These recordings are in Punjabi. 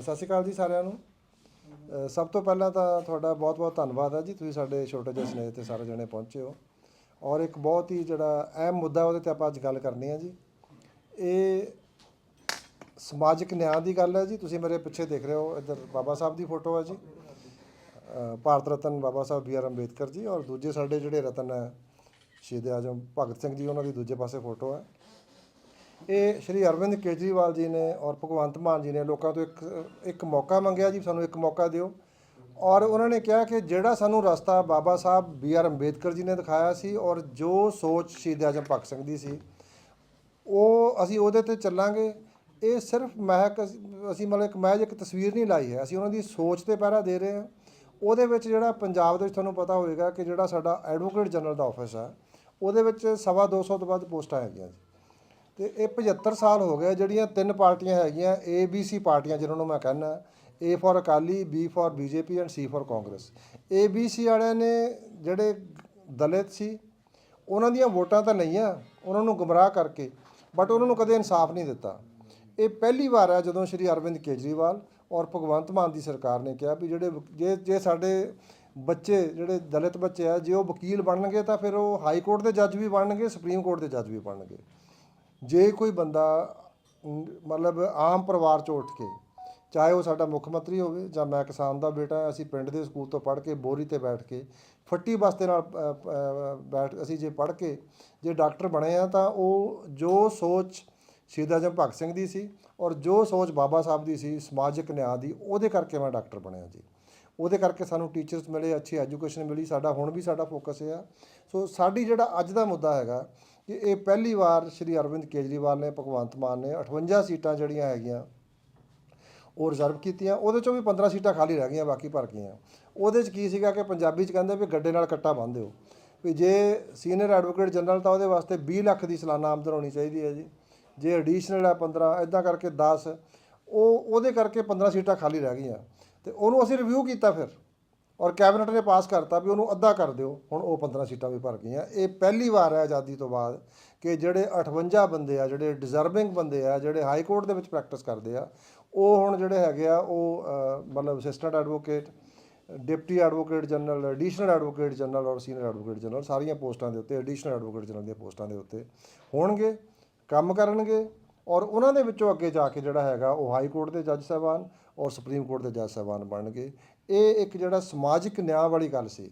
ਸਤਿ ਸ਼੍ਰੀ ਅਕਾਲ ਜੀ ਸਾਰਿਆਂ ਨੂੰ। ਸਭ ਤੋਂ ਪਹਿਲਾਂ ਤਾਂ ਤੁਹਾਡਾ ਬਹੁਤ-ਬਹੁਤ ਧੰਨਵਾਦ ਹੈ ਜੀ, ਤੁਸੀਂ ਸਾਡੇ ਛੋਟੇ ਜਿਹੇ ਸਨੇਹ ਤੇ ਸਾਰੇ ਜਣੇ ਪਹੁੰਚੇ ਹੋ। ਔਰ ਇੱਕ ਬਹੁਤ ਹੀ ਜਿਹੜਾ ਅਹਿਮ ਮੁੱਦਾ ਉਹਦੇ ਤੇ ਆਪਾਂ ਅੱਜ ਗੱਲ ਕਰਨੀ ਹੈ ਜੀ। ਇਹ ਸਮਾਜਿਕ ਨਿਆਂ ਦੀ ਗੱਲ ਹੈ ਜੀ, ਤੁਸੀਂ ਮੇਰੇ ਪਿੱਛੇ ਦੇਖ ਰਹੇ ਹੋ, ਇੱਧਰ ਬਾਬਾ ਸਾਹਿਬ ਦੀ ਫੋਟੋ ਹੈ ਜੀ। ਭਾਰਤ ਰਤਨ ਬਾਬਾ ਸਾਹਿਬ ਬੀ ਆਰ ਅੰਬੇਦਕਰ ਜੀ ਔਰ ਦੂਜੇ ਸਾਡੇ ਜਿਹੜੇ ਰਤਨ ਹੈ, ਸ਼ਹੀਦ ਆਜਮ ਭਗਤ ਸਿੰਘ ਜੀ, ਉਹਨਾਂ ਦੀ ਦੂਜੇ ਪਾਸੇ ਫੋਟੋ ਹੈ। ਇਹ ਸ਼੍ਰੀ ਅਰਵਿੰਦ ਕੇਜਰੀਵਾਲ ਜੀ ਨੇ ਔਰ ਭਗਵੰਤ ਮਾਨ ਜੀ ਨੇ ਲੋਕਾਂ ਤੋਂ ਇੱਕ ਇੱਕ ਮੌਕਾ ਮੰਗਿਆ ਜੀ, ਸਾਨੂੰ ਇੱਕ ਮੌਕਾ ਦਿਓ। ਔਰ ਉਹਨਾਂ ਨੇ ਕਿਹਾ ਕਿ ਜਿਹੜਾ ਸਾਨੂੰ ਰਸਤਾ ਬਾਬਾ ਸਾਹਿਬ ਬੀ ਆਰ ਅੰਬੇਦਕਰ ਜੀ ਨੇ ਦਿਖਾਇਆ ਸੀ ਔਰ ਜੋ ਸੋਚ ਸ਼ਹੀਦ ਆਜਮ ਭਗਤ ਸਿੰਘ ਦੀ ਸੀ, ਉਹ ਅਸੀਂ ਉਹਦੇ ਤੇ ਚੱਲਾਂਗੇ। ਇਹ ਸਿਰਫ ਮਹਿਕ, ਅਸੀਂ- ਮਤਲਬ ਇੱਕ ਮਹਿਜ ਇੱਕ ਤਸਵੀਰ ਨਹੀਂ ਲਾਈ ਹੈ। ਅਸੀਂ ਉਹਨਾਂ ਦੀ ਸੋਚ ਤੇ ਪਹਿਰਾ ਦੇ ਰਹੇ ਹਾਂ। ਉਹਦੇ ਵਿੱਚ ਜਿਹੜਾ ਪੰਜਾਬ ਦੇ ਵਿੱਚ ਤੁਹਾਨੂੰ ਪਤਾ ਹੋਵੇਗਾ ਕਿ ਜਿਹੜਾ ਸਾਡਾ ਐਡਵੋਕੇਟ ਜਨਰਲ ਦਾ ਆਫਿਸ ਹੈ, ਉਹਦੇ ਵਿੱਚ ਸਵਾ 200 ਤੋਂ ਵੱਧ ਪੋਸਟਾਂ ਹੈਗੀਆਂ ਜੀ। ਤੇ ਇਹ 75 ਸਾਲ ਹੋ ਗਏ ਜਿਹੜੀਆਂ ਤਿੰਨ ਪਾਰਟੀਆਂ ਹੈਗੀਆਂ ਏ ਬੀ ਸੀ ਪਾਰਟੀਆਂ, ਜਿਹਨਾਂ ਨੂੰ ਮੈਂ ਕਹਿੰਦਾ A for Akali B for P and C for Congress. A B C ਵਾਲਿਆਂ ਨੇ ਜਿਹੜੇ ਦਲਿਤ ਸੀ, ਉਹਨਾਂ ਦੀਆਂ ਵੋਟਾਂ ਤਾਂ ਲਈਆਂ, ਉਹਨਾਂ ਨੂੰ ਗੁੰਮਰਾਹ ਕਰਕੇ ਬਟ ਉਹਨਾਂ ਨੂੰ ਕਦੇ ਇਨਸਾਫ ਨਹੀਂ ਦਿੱਤਾ। ਇਹ ਪਹਿਲੀ ਵਾਰ ਹੈ ਜਦੋਂ ਸ਼੍ਰੀ ਅਰਵਿੰਦ ਕੇਜਰੀਵਾਲ ਔਰ ਭਗਵੰਤ ਮਾਨ ਦੀ ਸਰਕਾਰ ਨੇ ਕਿਹਾ ਵੀ ਜਿਹੜੇ ਜੇ ਜੇ ਸਾਡੇ ਬੱਚੇ, ਜਿਹੜੇ ਦਲਿਤ ਬੱਚੇ ਆ, ਜੇ ਉਹ ਵਕੀਲ ਬਣਨਗੇ ਤਾਂ ਫਿਰ ਉਹ ਹਾਈ ਕੋਰਟ ਦੇ ਜੱਜ ਵੀ ਬਣਨਗੇ, ਸੁਪਰੀਮ ਕੋਰਟ ਦੇ ਜੱਜ ਵੀ ਬਣਨਗੇ। ਜੇ ਕੋਈ ਬੰਦਾ, ਮਤਲਬ ਆਮ ਪਰਿਵਾਰ ਚੋਂ ਉੱਠ ਕੇ, ਚਾਹੇ ਉਹ ਸਾਡਾ ਮੁੱਖ ਮੰਤਰੀ ਹੋਵੇ ਜਾਂ ਮੈਂ ਕਿਸਾਨ ਦਾ ਬੇਟਾ ਅਸੀਂ ਪਿੰਡ ਦੇ ਸਕੂਲ ਤੋਂ ਪੜ੍ਹ ਕੇ ਬੋਰੀ ਤੇ ਬੈਠ ਕੇ, ਫੱਟੀ ਬਸਤੇ ਨਾਲ ਬੈਠ, ਅਸੀਂ ਜੇ ਪੜ੍ਹ ਕੇ ਜੇ ਡਾਕਟਰ ਬਣੇ ਆ ਤਾਂ ਉਹ ਜੋ ਸੋਚ ਸ਼ਹੀਦ ਆਜਮ ਭਗਤ ਸਿੰਘ ਦੀ ਸੀ ਔਰ ਜੋ ਸੋਚ ਬਾਬਾ ਸਾਹਿਬ ਦੀ ਸੀ, ਸਮਾਜਿਕ ਨਿਆਂ ਦੀ, ਉਹਦੇ ਕਰਕੇ ਮੈਂ ਡਾਕਟਰ ਬਣਿਆ ਜੀ। ਉਹਦੇ ਕਰਕੇ ਸਾਨੂੰ ਟੀਚਰਸ ਮਿਲੇ, ਅੱਛੀ ਐਜੂਕੇਸ਼ਨ ਮਿਲੀ, ਸਾਡਾ ਹੁਣ ਵੀ ਸਾਡਾ ਫੋਕਸ ਇਹ ਆ। ਸੋ ਸਾਡੀ ਜਿਹੜਾ ਅੱਜ ਦਾ ਮੁੱਦਾ ਹੈਗਾ ਕਿ ਇਹ ਪਹਿਲੀ ਵਾਰ ਸ਼੍ਰੀ ਅਰਵਿੰਦ ਕੇਜਰੀਵਾਲ ਨੇ, ਭਗਵੰਤ ਮਾਨ ਨੇ 58 ਸੀਟਾਂ ਜਿਹੜੀਆਂ ਹੈਗੀਆਂ, ਉਹ ਰਿਜ਼ਰਵ ਕੀਤੀਆਂ। ਉਹਦੇ ਚੋਂ ਵੀ 15 ਸੀਟਾਂ ਖਾਲੀ ਰਹਿ ਗਈਆਂ, ਬਾਕੀ ਭਰ ਗਈਆਂ। ਉਹਦੇ 'ਚ ਕੀ ਸੀਗਾ ਕਿ ਪੰਜਾਬੀ 'ਚ ਕਹਿੰਦੇ ਵੀ ਗੱਡੇ ਨਾਲ ਕੱਟਾ ਬੰਨ੍ਹ ਦਿਓ। ਵੀ ਜੇ ਸੀਨੀਅਰ ਐਡਵੋਕੇਟ ਜਨਰਲ ਤਾਂ ਉਹਦੇ ਵਾਸਤੇ 20 ਲੱਖ ਦੀ ਸਾਲਾਨਾ ਆਮਦਨ ਹੋਣੀ ਚਾਹੀਦੀ ਹੈ ਜੀ। ਜੇ ਐਡੀਸ਼ਨਲ ਹੈ 15 ਇਦਾਂ ਕਰਕੇ 10 ਉਹ, ਉਹਦੇ ਕਰਕੇ 15 ਸੀਟਾਂ ਖਾਲੀ ਰਹਿ ਗਈਆਂ। ਤੇ ਉਹਨੂੰ ਅਸੀਂ ਰਿਵਿਊ ਕੀਤਾ ਫਿਰ। ਔਰ ਕੈਬਨਿਟ ਨੇ ਪਾਸ ਕਰਤਾ ਵੀ ਉਹਨੂੰ ਅੱਧਾ ਕਰ ਦਿਓ। ਹੁਣ ਉਹ 15 ਸੀਟਾਂ ਵੀ ਭਰ ਗਈਆਂ। ਇਹ ਪਹਿਲੀ ਵਾਰ ਹੈ ਆਜ਼ਾਦੀ ਤੋਂ ਬਾਅਦ ਕਿ ਜਿਹੜੇ 58 ਬੰਦੇ ਆ, ਜਿਹੜੇ ਡਿਜ਼ਰਵਿੰਗ ਬੰਦੇ ਆ, ਜਿਹੜੇ ਹਾਈ ਕੋਰਟ ਦੇ ਵਿੱਚ ਪ੍ਰੈਕਟਿਸ ਕਰਦੇ ਆ, ਉਹ ਹੁਣ ਜਿਹੜੇ ਹੈਗੇ ਆ, ਉਹ ਮਤਲਬ assistant advocate deputy advocate general additional advocate general ਔਰ ਸੀਨੀਅਰ ਐਡਵੋਕੇਟ ਜਨਰਲ ਸਾਰੀਆਂ ਪੋਸਟਾਂ ਦੇ ਉੱਤੇ ਐਡੀਸ਼ਨਲ ਐਡਵੋਕੇਟ ਜਨਰਲ ਦੀਆਂ ਪੋਸਟਾਂ ਦੇ ਉੱਤੇ ਹੋਣਗੇ, ਕੰਮ ਕਰਨਗੇ ਔਰ ਉਹਨਾਂ ਦੇ ਵਿੱਚੋਂ ਅੱਗੇ ਜਾ ਕੇ ਜਿਹੜਾ ਹੈਗਾ ਉਹ ਹਾਈ ਕੋਰਟ ਦੇ ਜੱਜ ਸਾਹਿਬਾਨ ਔਰ ਸੁਪਰੀਮ ਕੋਰਟ ਦੇ ਜੱਜ ਸਾਹਿਬਾਨ ਬਣਨਗੇ। ਇਹ ਇੱਕ ਜਿਹੜਾ ਸਮਾਜਿਕ ਨਿਆਂ ਵਾਲੀ ਗੱਲ ਸੀ।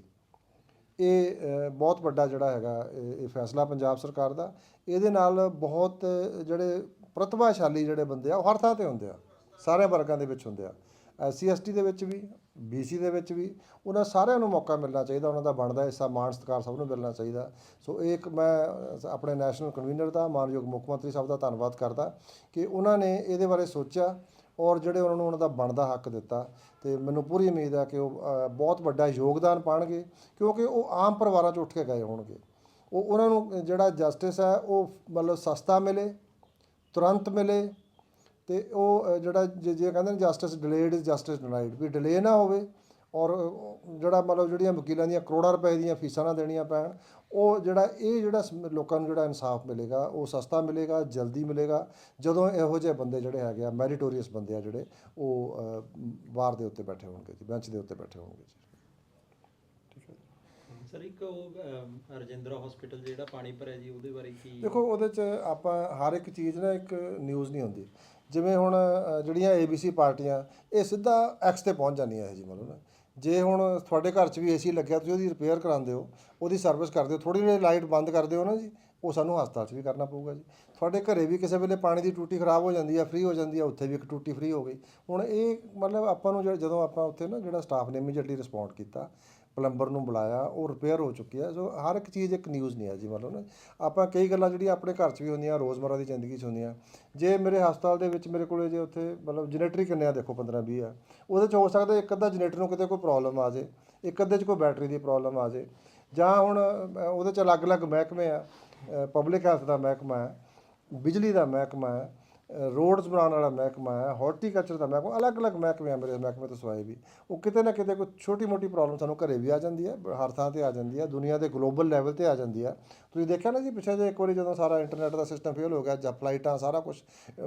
ਇਹ ਬਹੁਤ ਵੱਡਾ ਜਿਹੜਾ ਹੈਗਾ, ਇਹ ਇਹ ਫੈਸਲਾ ਪੰਜਾਬ ਸਰਕਾਰ ਦਾ। ਇਹਦੇ ਨਾਲ ਬਹੁਤ ਜਿਹੜੇ ਪ੍ਰਤਿਭਾਸ਼ਾਲੀ ਜਿਹੜੇ ਬੰਦੇ ਆ, ਉਹ ਹਰ ਥਾਂ ਤੇ ਹੁੰਦੇ ਆ। ਸਾਰੇ ਵਰਗਾਂ ਦੇ ਵਿੱਚ ਹੁੰਦੇ ਆ। ਐਸਸੀ ਐਸਟੀ ਦੇ ਵਿੱਚ ਵੀ ਬੀਸੀ ਦੇ ਵਿੱਚ ਵੀ, ਉਹਨਾਂ ਸਾਰਿਆਂ ਨੂੰ ਮੌਕਾ ਮਿਲਣਾ ਚਾਹੀਦਾ, ਉਹਨਾਂ ਦਾ ਬਣਦਾ ਹਿੱਸਾ, ਮਾਣ ਸਤਿਕਾਰ ਸਭ ਨੂੰ ਮਿਲਣਾ ਚਾਹੀਦਾ। ਸੋ ਇਹ ਇੱਕ ਮੈਂ ਆਪਣੇ ਨੈਸ਼ਨਲ ਕਨਵੀਨਰ ਦਾ, ਮਾਨਯੋਗ ਮੁੱਖ ਮੰਤਰੀ ਸਾਹਿਬ ਦਾ ਧੰਨਵਾਦ ਕਰਦਾ ਕਿ ਉਹਨਾਂ ਨੇ ਇਹਦੇ ਬਾਰੇ ਸੋਚਿਆ। ਔਰ ਜਿਹੜੇ ਉਹਨਾਂ ਨੂੰ ਉਹਨਾਂ ਦਾ ਬਣਦਾ ਹੱਕ ਦਿੱਤਾ ਤੇ ਮੈਨੂੰ ਪੂਰੀ ਉਮੀਦ ਹੈ ਕਿ ਉਹ ਬਹੁਤ ਵੱਡਾ ਯੋਗਦਾਨ ਪਾਣਗੇ ਕਿਉਂਕਿ ਉਹ ਆਮ ਪਰਿਵਾਰਾਂ 'ਚ ਉੱਠ ਕੇ ਗਏ ਹੋਣਗੇ। ਉਹ ਉਹਨਾਂ ਨੂੰ ਜਿਹੜਾ ਜਸਟਿਸ ਹੈ ਉਹ ਮਤਲਬ ਸਸਤਾ ਮਿਲੇ, ਤੁਰੰਤ ਮਿਲੇ ਤੇ ਉਹ ਜਿਹੜਾ ਜੇ ਜੇ ਕਹਿੰਦੇ ਨੇ justice delayed is justice denied we delay ਨਾ ਹੋਵੇ ਔਰ ਜਿਹੜਾ ਮਤਲਬ ਜਿਹੜੀਆਂ ਵਕੀਲਾਂ ਦੀਆਂ ਕਰੋੜਾਂ ਰੁਪਏ ਦੀਆਂ ਫੀਸਾਂ ਨਾ ਦੇਣੀਆਂ ਪੈਣ ਉਹ ਜਿਹੜਾ ਇਹ ਜਿਹੜਾ ਲੋਕਾਂ ਨੂੰ ਜਿਹੜਾ ਇਨਸਾਫ ਮਿਲੇਗਾ ਉਹ ਸਸਤਾ ਮਿਲੇਗਾ ਜਲਦੀ ਮਿਲੇਗਾ ਜਦੋਂ ਇਹੋ ਜਿਹੇ ਬੰਦੇ ਜਿਹੜੇ ਹੈਗੇ ਆ ਮੈਰੀਟੋਰੀਅਸ ਬੰਦੇ ਆ ਜਿਹੜੇ ਉਹ ਬਾਰ ਦੇ ਉੱਤੇ ਬੈਠੇ ਹੋਣਗੇ ਜੀ ਬੈਂਚ ਦੇ ਉੱਤੇ ਬੈਠੇ ਹੋਣਗੇ ਜੀ। ਸਰ ਇੱਕ ਉਹ ਰਜਿੰਦਰਾ ਹਸਪੀਟਲ ਜਿਹੜਾ ਪਾਣੀ ਭਰਿਆ ਜੀ ਉਹਦੇ ਬਾਰੇ ਕੀ ਦੇਖੋ ਉਹਦੇ ਚ ਆਪਾਂ ਹਰ ਇੱਕ ਚੀਜ਼ ਨਾ ਇੱਕ ਨਿਊਜ਼ ਨਹੀਂ ਹੁੰਦੀ। ਜਿਵੇਂ ਹੁਣ ਜਿਹੜੀਆਂ ABC ਪਾਰਟੀਆਂ ਇਹ ਸਿੱਧਾ ਐਕਸ ਤੇ ਪਹੁੰਚ ਜਾਂਦੀਆਂ ਇਹ ਜੀ ਮਤਲਬ ਨਾ। ਜੇ ਹੁਣ ਤੁਹਾਡੇ ਘਰ 'ਚ ਵੀ ਏਸੀ ਲੱਗਿਆ, ਤੁਸੀਂ ਉਹਦੀ ਰਿਪੇਅਰ ਕਰਾਉਂਦੇ ਹੋ, ਉਹਦੀ ਸਰਵਿਸ ਕਰਦੇ ਹੋ ਥੋੜੀ ਜਿਹੀ ਲਾਈਟ ਬੰਦ ਕਰਦੇ ਹੋ ਨਾ ਜੀ, ਉਹ ਸਾਨੂੰ ਹਸਪਤਾਲ 'ਚ ਵੀ ਕਰਨਾ ਪਊਗਾ ਜੀ। ਤੁਹਾਡੇ ਘਰੇ ਵੀ ਕਿਸੇ ਵੇਲੇ ਪਾਣੀ ਦੀ ਟੂਟੀ ਖਰਾਬ ਹੋ ਜਾਂਦੀ ਆ ਫ੍ਰੀ ਹੋ ਜਾਂਦੀ ਆ, ਉੱਥੇ ਵੀ ਇੱਕ ਟੂਟੀ ਫ੍ਰੀ ਹੋ ਗਈ। ਹੁਣ ਇਹ ਮਤਲਬ ਆਪਾਂ ਨੂੰ ਜਦੋਂ ਆਪਾਂ ਉੱਥੇ ਨਾ ਜਿਹੜਾ ਸਟਾਫ ਨੇ ਇਮੀਡੀਏਟਲੀ ਰਿਸਪੌਂਡ ਕੀਤਾ ਪਲੰਬਰ ਨੂੰ ਬੁਲਾਇਆ, ਉਹ ਰਿਪੇਅਰ ਹੋ ਚੁੱਕੀ ਹੈ ਸੋ ਹਰ ਇੱਕ ਚੀਜ਼ ਇੱਕ ਨਿਊਜ਼ ਨਹੀਂ ਹੈ ਜੀ, ਮਤਲਬ ਨਾ। ਆਪਾਂ ਕਈ ਗੱਲਾਂ ਜਿਹੜੀਆਂ ਆਪਣੇ ਘਰ 'ਚ ਵੀ ਹੁੰਦੀਆਂ, ਰੋਜ਼ਮਰਾ ਦੀ ਜ਼ਿੰਦਗੀ 'ਚ ਹੁੰਦੀਆਂ। ਜੇ ਮੇਰੇ ਹਸਪਤਾਲ ਦੇ ਵਿੱਚ ਮੇਰੇ ਕੋਲੇ ਜੇ ਉੱਥੇ ਮਤਲਬ ਜਨਰੇਟਰੀ ਕਿੰਨੇ ਆ, ਦੇਖੋ 15 20 ਆ। ਉਹਦੇ 'ਚ ਹੋ ਸਕਦਾ ਇੱਕ ਅੱਧਾ ਜਨਰੇਟਰ ਨੂੰ ਕਿਤੇ ਕੋਈ ਪ੍ਰੋਬਲਮ ਆ ਜੇ, ਇੱਕ ਅੱਧੇ 'ਚ ਕੋਈ ਬੈਟਰੀ ਦੀ ਪ੍ਰੋਬਲਮ ਆ ਜੇ। ਜਾਂ ਹੁਣ ਉਹਦੇ 'ਚ ਅਲੱਗ-ਅਲੱਗ ਮਹਿਕਮੇ ਆ ਪਬਲਿਕ ਹੈਲਥ ਦਾ ਮਹਿਕਮਾ ਹੈ, ਬਿਜਲੀ ਦਾ ਮਹਿਕਮਾ ਹੈ। ਰੋਡਸ ਬਣਾਉਣ ਵਾਲਾ ਮਹਿਕਮਾ ਹੈ, ਹਾਰਟੀਕਲਚਰ ਦਾ ਮਹਿਕਮਾ, ਅਲੱਗ-ਅਲੱਗ ਮਹਿਕਮੇ ਆ ਮੇਰੇ ਮਹਿਕਮੇ ਤੋਂ ਸਵਾਏ ਵੀ। ਉਹ ਕਿਤੇ ਨਾ ਕਿਤੇ ਕੋਈ ਛੋਟੀ-ਮੋਟੀ ਪ੍ਰੋਬਲਮ ਸਾਨੂੰ ਘਰੇ ਵੀ ਆ ਜਾਂਦੀ ਹੈ, ਹਰ ਥਾਂ ਤੇ ਆ ਜਾਂਦੀ ਹੈ, ਦੁਨੀਆ ਦੇ ਗਲੋਬਲ ਲੈਵਲ ਤੇ ਆ ਜਾਂਦੀ ਹੈ। ਤੁਸੀਂ ਦੇਖਿਆ ਨਾ ਜੀ ਪਿੱਛੇ ਜੇ ਇੱਕ ਵਾਰੀ ਜਦੋਂ ਸਾਰਾ ਇੰਟਰਨੈਟ ਦਾ ਸਿਸਟਮ ਫੇਲ ਹੋ ਗਿਆ ਜਾਂ ਫਲਾਈਟਾਂ ਸਾਰਾ ਕੁਝ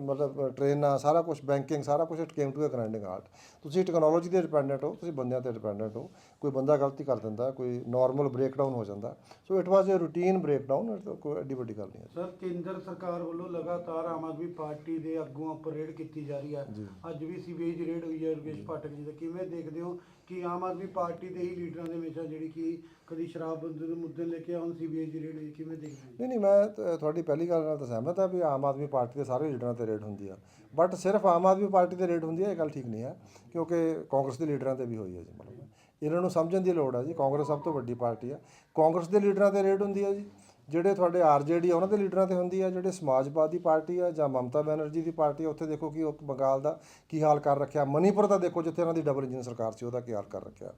ਮਤਲਬ ਟ੍ਰੇਨਾਂ ਸਾਰਾ ਕੁਝ ਬੈਂਕਿੰਗ ਸਾਰਾ ਕੁਝ it came to a grinding halt ਤੁਸੀਂ ਟੈਕਨੋਲੋਜੀ ਤੇ ਡਿਪੈਂਡੈਂਟ ਹੋ ਤੁਸੀਂ ਬੰਦਿਆਂ ਤੇ ਡਿਪੈਂਡੈਂਟ ਹੋ ਕੋਈ ਬੰਦਾ ਗਲਤੀ ਕਰ ਦਿੰਦਾ ਕੋਈ ਨਾਰਮਲ ਬ੍ਰੇਕਡਾਊਨ ਹੋ ਜਾਂਦਾ so it was a routine breakdown ਕੋਈ ਐਡੀ ਵੱਡੀ ਗੱਲ ਨਹੀਂ ਹੈ। ਸਰ ਕੇਂਦਰ ਸਰਕਾਰ ਵੱਲੋਂ ਲਗਾਤਾਰ ਆਮ ਆਦਮੀ ਪਾਰਟੀ ਦੇ ਆਗੂਆਂ ਉੱਪਰ ਰੇਡ ਕੀਤੀ ਜਾ ਰਹੀ ਹੈ। ਅੱਜ ਵੀ ਸੀਬੀਆਈ ਦੀ ਰੇਡ ਹੋਈ ਹੈ ਰੁਕੇਸ਼ ਪਾਠਕ ਜੀ ਦਾ। ਕਿਵੇਂ ਦੇਖਦੇ ਹੋ? ਕਿ ਆਮ ਆਦਮੀ ਪਾਰਟੀ ਦੇ ਹੀ ਲੀਡਰਾਂ ਦੇ ਹਮੇਸ਼ਾ ਜਿਹੜੀ ਕਿ ਕਦੀ ਸ਼ਰਾਬਬੰਦੀ ਦੇ ਮੁੱਦੇ ਨੂੰ ਲੈ ਕੇ ਹੁਣ ਸੀਬੀਆਈ ਦੀ ਰੇਡ ਹੋਈ ਕਿਵੇਂ ਦੇਖਦੇ ਨਹੀਂ ਨਹੀਂ, ਮੈਂ ਤ- ਤੁਹਾਡੀ ਪਹਿਲੀ ਗੱਲ ਨਾਲ ਤਾਂ ਸਹਿਮਤ ਹਾਂ ਵੀ ਆਮ ਆਦਮੀ ਪਾਰਟੀ ਦੇ ਸਾਰੇ ਲੀਡਰਾਂ ਤੇ ਰੇਡ ਹੁੰਦੀ ਆ। ਬਟ ਸਿਰਫ ਆਮ ਆਦਮੀ ਪਾਰਟੀ ਤੇ ਰੇਡ ਹੁੰਦੀ ਹੈ ਇਹ ਗੱਲ ਠੀਕ ਨਹੀਂ ਹੈ ਕਿਉਂਕਿ ਕਾਂਗਰਸ ਦੇ ਲੀਡਰਾਂ ਤੇ ਵੀ ਹੋਈ ਹੈ ਜੀ ਮਤਲਬ। ਇਹਨਾਂ ਨੂੰ ਸਮਝਣ ਦੀ ਲੋੜ ਆ ਜੀ, ਕਾਂਗਰਸ ਸਭ ਤੋਂ ਵੱਡੀ ਪਾਰਟੀ ਆ। ਕਾਂਗਰਸ ਦੇ ਲੀਡਰਾਂ ਤੇ ਰੇਡ ਹੁੰਦੀ ਆ ਜੀ। ਜਿਹੜੇ ਤੁਹਾਡੇ ਆਰਜੇਡੀ ਉਹਨਾਂ ਦੇ ਲੀਡਰਾਂ ਤੇ ਹੁੰਦੀ ਆ, ਜਿਹੜੇ ਸਮਾਜਵਾਦੀ ਪਾਰਟੀ ਆ ਜਾਂ ਮਮਤਾ ਬੈਨਰਜੀ ਦੀ ਪਾਰਟੀ ਆ, ਉੱਥੇ ਦੇਖੋ ਕਿ ਉਹ ਬੰਗਾਲ ਦਾ ਕੀ ਹਾਲ ਕਰ ਰੱਖਿਆ। ਮਨੀਪੁਰ ਦਾ ਦੇਖੋ, ਜਿੱਥੇ ਇਹਨਾਂ ਦੀ ਡਬਲ ਇੰਜਨ ਸਰਕਾਰ ਸੀ, ਉਹਦਾ ਕੀ ਹਾਲ ਕਰ ਰੱਖਿਆ।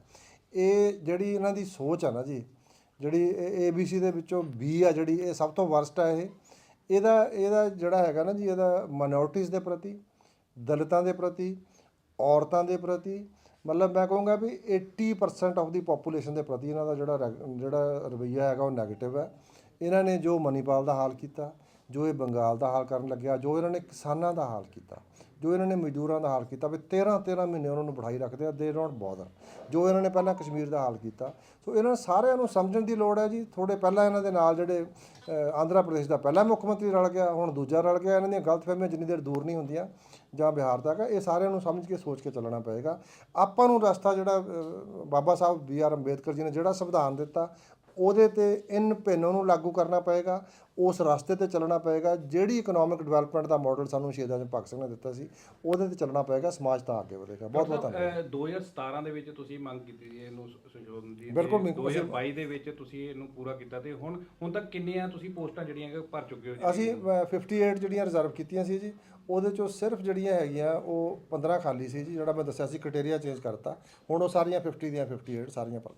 ਇਹ ਜਿਹੜੀ ਇਹਨਾਂ ਦੀ ਸੋਚ ਆ ਨਾ ਜੀ, ਜਿਹੜੀ ਏਬੀਸੀ ਦੇ ਵਿੱਚੋਂ ਬੀ ਆ ਜਿਹੜੀ, ਇਹ ਸਭ ਤੋਂ ਵਰਸਟ ਆ ਇਹ। ਇਹਦਾ ਇਹਦਾ ਜਿਹੜਾ ਹੈਗਾ ਨਾ ਜੀ, ਇਹਦਾ ਮਾਈਨੋਰਟੀਜ਼ ਦੇ ਪ੍ਰਤੀ, ਦਲਿਤਾਂ ਦੇ ਪ੍ਰਤੀ, ਔਰਤਾਂ ਦੇ ਪ੍ਰਤੀ, ਮਤਲਬ ਮੈਂ ਕਹੂੰਗਾ ਵੀ 80% ਆਫ ਦੀ ਪੋਪੂਲੇਸ਼ਨ ਦੇ ਪ੍ਰਤੀ ਇਹਨਾਂ ਦਾ ਜਿਹੜਾ ਰੈ- ਜਿਹੜਾ ਰਵਈਆ ਹੈਗਾ ਉਹ 네ਗੇਟਿਵ ਹੈ ਇਹਨਾਂ ਨੇ ਜੋ ਮਨੀਪਾਲ ਦਾ ਹਾਲ ਕੀਤਾ, ਜੋ ਇਹ ਬੰਗਾਲ ਦਾ ਹਾਲ ਕਰਨ ਲੱਗਿਆ, ਜੋ ਇਹਨਾਂ ਨੇ ਕਿਸਾਨਾਂ ਦਾ ਹਾਲ ਕੀਤਾ, ਜੋ ਇਹਨਾਂ ਨੇ ਮਜ਼ਦੂਰਾਂ ਦਾ ਹਾਲ ਕੀਤਾ, ਵੀ 13 13 ਮਹੀਨੇ ਉਹਨਾਂ ਨੂੰ ਬਿਠਾਈ ਰੱਖਦੇ ਆ ਦੇ ਡੋਂਟ ਬੋਦਰ ਜੋ ਇਹਨਾਂ ਨੇ ਪਹਿਲਾਂ ਕਸ਼ਮੀਰ ਦਾ ਹਾਲ ਕੀਤਾ। ਸੋ ਇਹਨਾਂ ਸਾਰਿਆਂ ਨੂੰ ਸਮਝਣ ਦੀ ਲੋੜ ਹੈ ਜੀ। ਥੋੜੇ ਪਹਿਲਾਂ ਇਹਨਾਂ ਦੇ ਨਾਲ ਜਿਹੜੇ ਆਂਧਰਾ ਪ੍ਰਦੇਸ਼ ਦਾ ਪਹਿਲਾ ਮੁੱਖ ਮੰਤਰੀ ਰਲ ਗਿਆ, ਹੁਣ ਦੂਜਾ ਰਲ ਗਿਆ, ਇਹਨਾਂ ਦੀਆਂ ਗਲਤਫਹਿਮੀਆਂ ਜਿੰਨੀ ਦੇਰ ਦੂਰ ਨਹੀਂ ਹੁੰਦੀਆਂ ਜਾਂ ਬਿਹਾਰ ਤੱਕ, ਇਹ ਸਾਰਿਆਂ ਨੂੰ ਸਮਝ ਕੇ, ਸੋਚ ਕੇ ਚੱਲਣਾ ਪਏਗਾ। ਆਪਾਂ ਨੂੰ ਰਸਤਾ ਜਿਹੜਾ ਬਾਬਾ ਸਾਹਿਬ ਬੀ ਆਰ ਅੰਬੇਦਕਰ ਜੀ ਨੇ ਜਿਹੜਾ ਸੰਵਿਧਾਨ ਦਿੱਤਾ ਉਹਦੇ ਤੇ ਇਨ ਭਿੰਨ ਨੂੰ ਲਾਗੂ ਕਰਨਾ ਪਏਗਾ ਉਸ ਰਸਤੇ ਤੇ ਚੱਲਣਾ ਪਏਗਾ ਜਿਹੜੀ ਇਕਨੋਮਿਕ ਡਿਵੈਲਪਮੈਂਟ ਦਾ ਮਾਡਲ ਸਾਨੂੰ ਸ਼ਹੀਦਾਂ ਜਨ ਭਗਤ ਸਿੰਘ ਨੇ ਦਿੱਤਾ ਸੀ ਉਹਦੇ ਤੇ ਚੱਲਣਾ ਪਏਗਾ ਸਮਾਜ ਤਾਂ ਅੱਗੇ ਵਧੇਗਾ। ਬਹੁਤ ਬਹੁਤ ਧੰਨਵਾਦ। ਅਹ 2017 ਦੇ ਵਿੱਚ ਤੁਸੀਂ ਮੰਗ ਕੀਤੀ ਸੀ ਇਹਨੂੰ ਸੰਸ਼ੋਧਨ ਦੀ ਬਿਲਕੁਲ, ਤੇ ਬਿਲਕੁਲ, ਅਸੀਂ- 2022 ਦੇ ਵਿੱਚ ਤੁਸੀਂ ਇਹਨੂੰ ਪੂਰਾ ਕੀਤਾ ਤੇ ਹੁਣ ਹੁਣ ਤੱਕ ਕਿੰਨੀਆਂ ਤੁਸੀਂ ਪੋਸਟਾਂ ਜਿਹੜੀਆਂ ਕਿ ਭਰ ਚੁੱਕੇ ਹੋ ਜੀ? ਅਸੀਂ ਅ, 58 ਜਿਹੜੀਆਂ ਰਿਜ਼ਰਵ ਕੀਤੀਆਂ ਸੀ ਜੀ ਉਹਦੇ ਚੋਂ ਸਿਰਫ ਜਿਹੜੀਆਂ ਹੈਗੀਆਂ ਉਹ 15 ਖਾਲੀ ਸੀ ਜੀ ਜਿਹੜਾ ਮੈਂ ਦੱਸਿਆ ਸੀ ਕ੍ਰਾਈਟੇਰੀਆ ਚੇਂਜ ਕਰਤਾ। ਹੁਣ ਉਹ ਸਾਰੀਆਂ 50 ਦੀਆਂ 58 ਸਾਰੀਆਂ ਭਰ